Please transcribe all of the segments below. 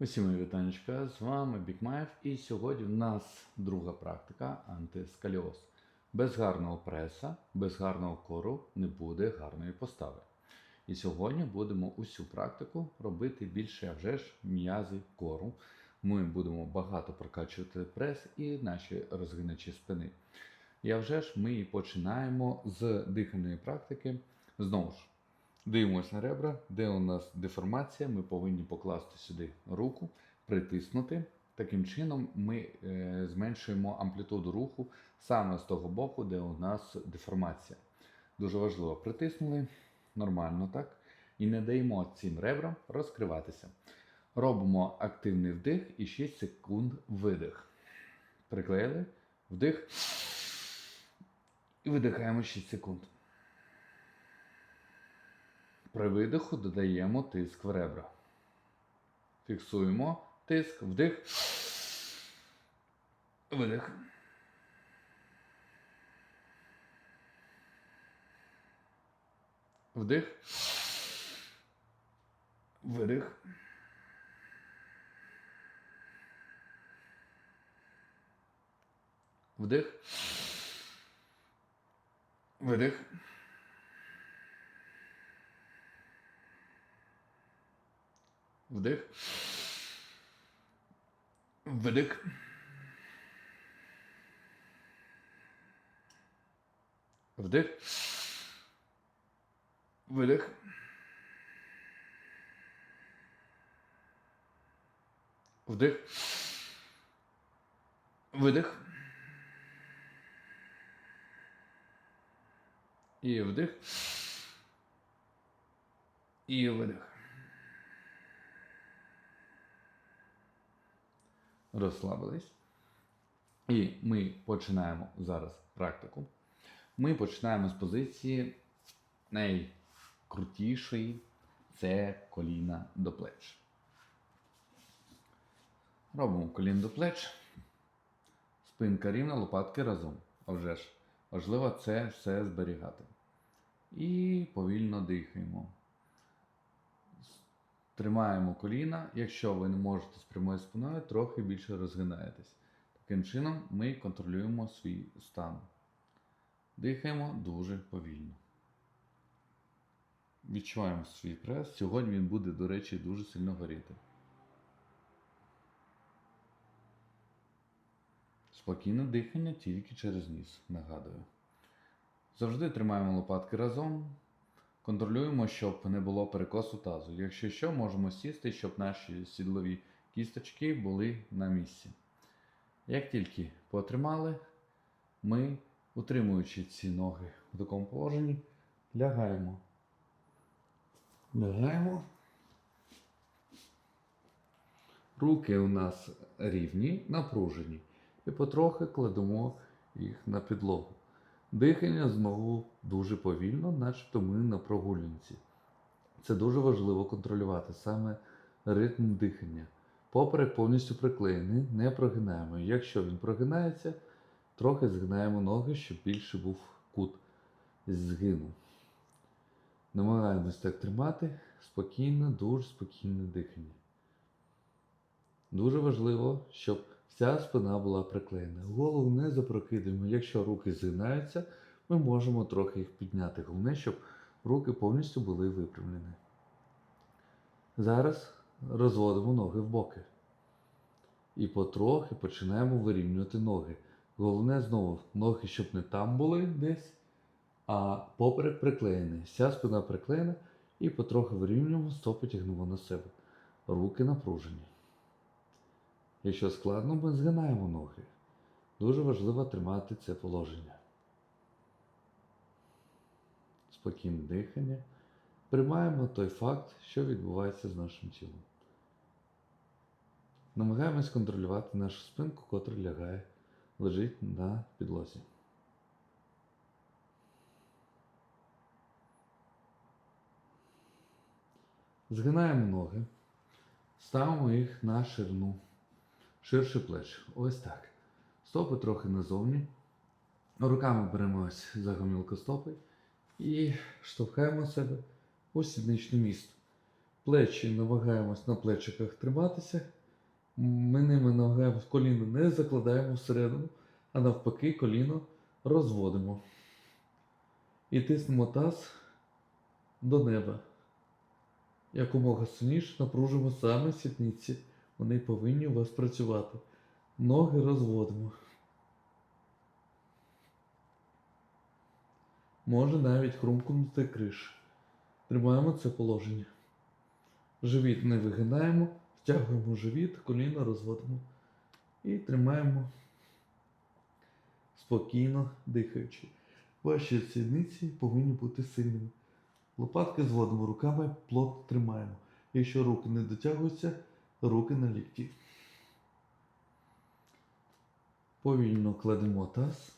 Усім мої вітанечка, з вами Бікмаєв і сьогодні в нас друга практика антискаліоз. Без гарного преса, без гарного кору не буде гарної постави. І сьогодні будемо усю практику робити більше а вже ж м'язи кору. Ми будемо багато прокачувати прес і наші розгиначі спини. І вже ж ми починаємо з дихальної практики. Знову ж, Дивимося на ребра, де у нас деформація, ми повинні покласти сюди руку, притиснути. Таким чином ми е, зменшуємо амплітуду руху саме з того боку, де у нас деформація. Дуже важливо, притиснули нормально так. І не даємо цим ребрам розкриватися. Робимо активний вдих і 6 секунд видих. Приклеїли, вдих і видихаємо 6 секунд. При видиху додаємо тиск в ребра. Фіксуємо тиск, вдих. Видих. Вдих. Видих. Вдих. Видих. Вдих. Видих. Вдих. Видих. Вдих. Видих. І вдих. І видих. Розслабились. І ми починаємо зараз практику. Ми починаємо з позиції найкрутішої це коліна до плеч. Робимо коліно до плеч. Спинка рівна, лопатки разом. А ж важливо це все зберігати. І повільно дихаємо. Тримаємо коліна. Якщо ви не можете з прямою спиною, трохи більше розгинаєтесь. Таким чином ми контролюємо свій стан. Дихаємо дуже повільно. Відчуваємо свій прес. Сьогодні він буде, до речі, дуже сильно горіти. Спокійне дихання тільки через ніс, нагадую. Завжди тримаємо лопатки разом. Контролюємо, щоб не було перекосу тазу. Якщо що, можемо сісти, щоб наші сідлові кісточки були на місці. Як тільки потримали, ми, утримуючи ці ноги в такому положенні, лягаємо. Лягаємо. Руки у нас рівні, напружені. І потрохи кладемо їх на підлогу. Дихання знову дуже повільно, начебто ми на прогулянці. Це дуже важливо контролювати саме ритм дихання. Поперек повністю приклеєний, не прогинаємо. Якщо він прогинається, трохи згинаємо ноги, щоб більше був кут згину. Намагаємось так тримати спокійне, дуже спокійне дихання. Дуже важливо, щоб Вся спина була приклеєна. Голову не запрокидуємо. Якщо руки згинаються, ми можемо трохи їх підняти. Головне, щоб руки повністю були випрямлені. Зараз розводимо ноги в боки. І потрохи починаємо вирівнювати ноги. Головне знову ноги, щоб не там були десь, а поперек приклеєний. Вся спина приклеєна і потрохи вирівнюємо, стопи тягнемо на себе. Руки напружені. Якщо складно, ми згинаємо ноги. Дуже важливо тримати це положення. Спокійне дихання. Приймаємо той факт, що відбувається з нашим тілом. Намагаємось контролювати нашу спинку, котра лягає, лежить на підлозі. Згинаємо ноги, ставимо їх на ширину ширше плеч. Ось так. Стопи трохи назовні. Руками беремось за гомілку стопи і штовхаємо себе у сідничне місто. Плечі намагаємось на плечиках триматися. Ми ними намагаємось коліно не закладаємо всередину, а навпаки коліно розводимо. І тиснемо таз до неба. Якомога сильніше напружимо саме сідниці. Вони повинні у вас працювати. Ноги розводимо. Може навіть хрумкнути криш. Тримаємо це положення. Живіт не вигинаємо, втягуємо живіт, коліна розводимо. І тримаємо спокійно дихаючи. Ваші сідниці повинні бути сильними. Лопатки зводимо руками, плотно тримаємо. Якщо руки не дотягуються, руки на лікті. Повільно кладемо таз.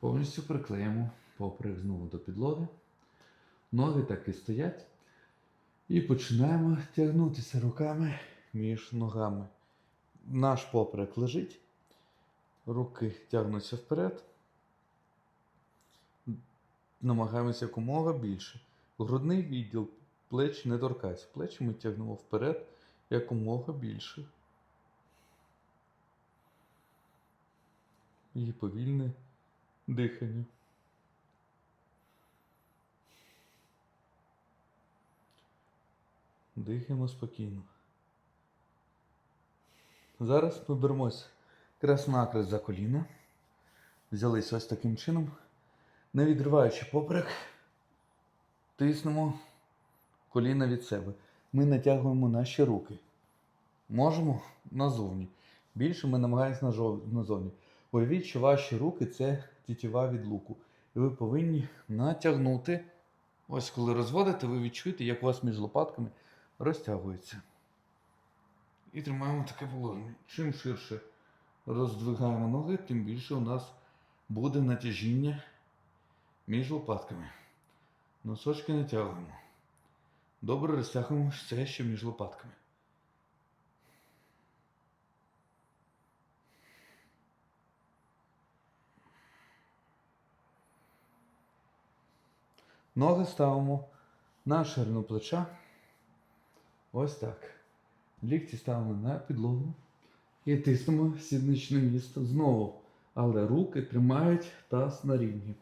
Повністю приклеїмо поперек знову до підлоги. Ноги так і стоять. І починаємо тягнутися руками між ногами. Наш поперек лежить. Руки тягнуться вперед. Намагаємося якомога більше. Грудний відділ плеч не торкайся. Плечі ми тягнемо вперед якомога більше. І повільне дихання. Дихаємо спокійно. Зараз ми беремось крас-накрест за коліна. Взялись ось таким чином. Не відриваючи поперек, тиснемо коліна від себе. Ми натягуємо наші руки. Можемо назовні. Більше ми намагаємося назовні. Уявіть, що ваші руки це тітіва від луку. І ви повинні натягнути. Ось коли розводите, ви відчуєте, як у вас між лопатками розтягується. І тримаємо таке положення. Чим ширше роздвигаємо ноги, тим більше у нас буде натяжіння між лопатками. Носочки натягуємо. Добре розтягуємо все ще між лопатками. Ноги ставимо на ширину плеча. Ось так. Лікті ставимо на підлогу і тиснемо сідничне місце знову. Але руки тримають таз на рівні.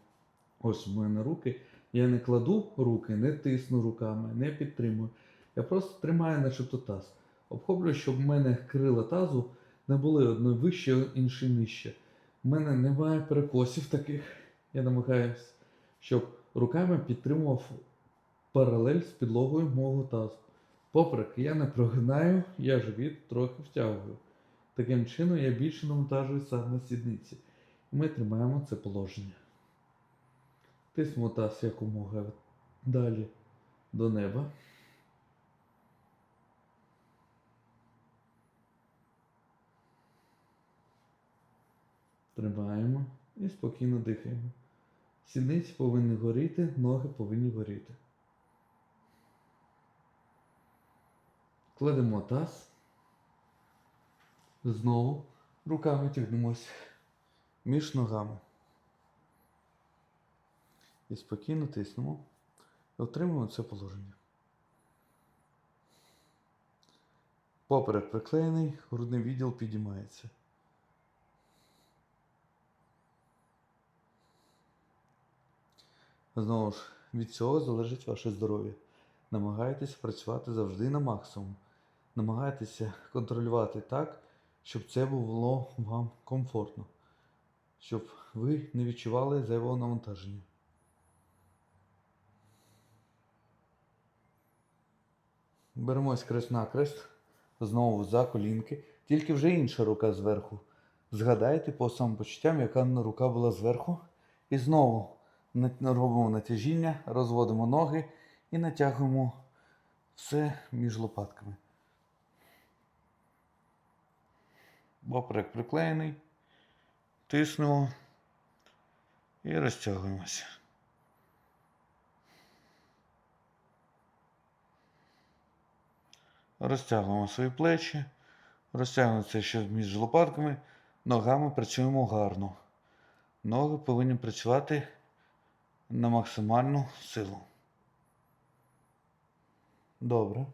Ось у мене руки. Я не кладу руки, не тисну руками, не підтримую. Я просто тримаю начебто таз. Обхоплюю, щоб в мене крила тазу не були одне вище, інше нижче. У мене немає перекосів таких. Я намагаюся, щоб руками підтримував паралель з підлогою мого тазу. Поперек я не прогинаю, я живіт трохи втягую. Таким чином я більше навантажую саме сідниці. Ми тримаємо це положення. Тиснемо таз якомога далі до неба. Тримаємо і спокійно дихаємо. Сідниці повинні горіти, ноги повинні горіти. Кладемо таз. Знову руками тягнемось між ногами. І спокійно тиснемо і отримуємо це положення. Поперек приклеєний, грудний відділ підіймається. Знову ж, від цього залежить ваше здоров'я. Намагайтеся працювати завжди на максимум. Намагайтеся контролювати так, щоб це було вам комфортно, щоб ви не відчували зайвого навантаження. Беремось крест на крест, знову за колінки, тільки вже інша рука зверху. Згадайте по самопочуттям, яка рука була зверху. І знову робимо натяжіння, розводимо ноги і натягуємо все між лопатками. Поперек приклеєний. Тиснемо і розтягуємося. Розтягуємо свої плечі, розтягуємо це ще між лопатками, ногами працюємо гарно. Ноги повинні працювати на максимальну силу. Добре.